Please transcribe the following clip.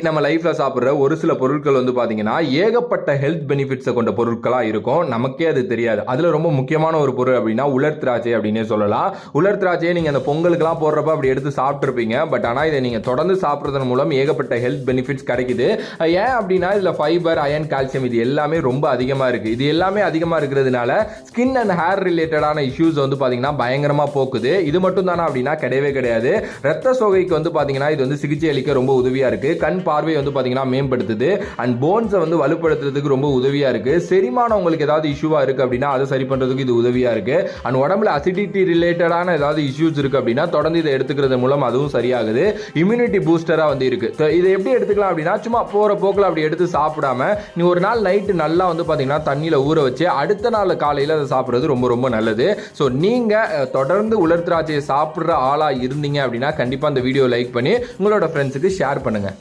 நம்ம லைஃப்ல சாப்பிட்ற ஒரு சில பொருட்கள் வந்து பாத்தீங்கன்னா ஏகப்பட்ட ஹெல்த் பெனிஃபிட்ஸை கொண்ட பொருட்களா இருக்கும். நமக்கே அது தெரியாது. அதுல ரொம்ப முக்கியமான ஒரு பொருள் அப்படின்னா உலர் திராட்சை அப்படின்னே சொல்லலாம். உலர் திராட்சையை நீங்க அந்த பொங்கலுக்குலாம் போடுறப்ப அப்படி எடுத்து சாப்பிட்டுருப்பீங்க. பட் ஆனா இதை நீங்க தொடர்ந்து சாப்பிட்றதன் மூலம் ஏகப்பட்ட ஹெல்த் பெனிஃபிட்ஸ் கிடைக்குது. ஏன் அப்படின்னா இதுல ஃபைபர் அயன் கால்சியம் இது எல்லாமே ரொம்ப அதிகமா இருக்கு. இது எல்லாமே அதிகமா இருக்கிறதுனால ஸ்கின் அண்ட் ஹேர் ரிலேட்டடான இஷ்யூஸ் வந்து பாத்தீங்கன்னா பயங்கரமா போக்குது. இது மட்டும் தானே அப்படின்னா கிடையவே கிடையாது. ரத்த சோகைக்கு வந்து பாத்தீங்கன்னா இது வந்து சிகிச்சை அளிக்க ரொம்ப உதவியா இருக்கு. கண் பார்வை வந்து பாத்தீங்கன்னா மேம்படுத்துது. அண்ட் போன்ஸை வந்து வலுப்படுத்துறதுக்கு ரொம்ப உதவியா இருக்கு. செரிமானம் உங்களுக்கு ஏதாவது இஷ்யூவா இருக்கு அப்படின்னா அதை சரி பண்றதுக்கு இது உதவியா இருக்கு. அண்ட் உடம்புல அசிடிட்டி ரிலேட்டடான ஏதாவது இஷ்யூஸ் இருக்கு அப்படின்னா தொடர்ந்து இதை எடுத்துக்கிறது மூலம் அதுவும் சரியாகுது. இம்யூனிட்டி பூஸ்டராக வந்து இருக்கு. இதை எப்படி எடுத்துக்கலாம் அப்படின்னா சும்மா போகிற போக்கில் அப்படி எடுத்து சாப்பிடாம நீ ஒரு நாள் நைட்டு நல்லா வந்து பார்த்தீங்கன்னா தண்ணியில் ஊற வச்சு அடுத்த நாள் காலையில் அதை சாப்பிட்றது ரொம்ப ரொம்ப நல்லது. ஸோ நீங்கள் தொடர்ந்து உலர் திராட்சையை சாப்பிட்ற ஆளாக இருந்தீங்க அப்படின்னா கண்டிப்பாக அந்த வீடியோ லைக் பண்ணி உங்களோட ஃப்ரெண்ட்ஸுக்கு ஷேர் பண்ணுங்க.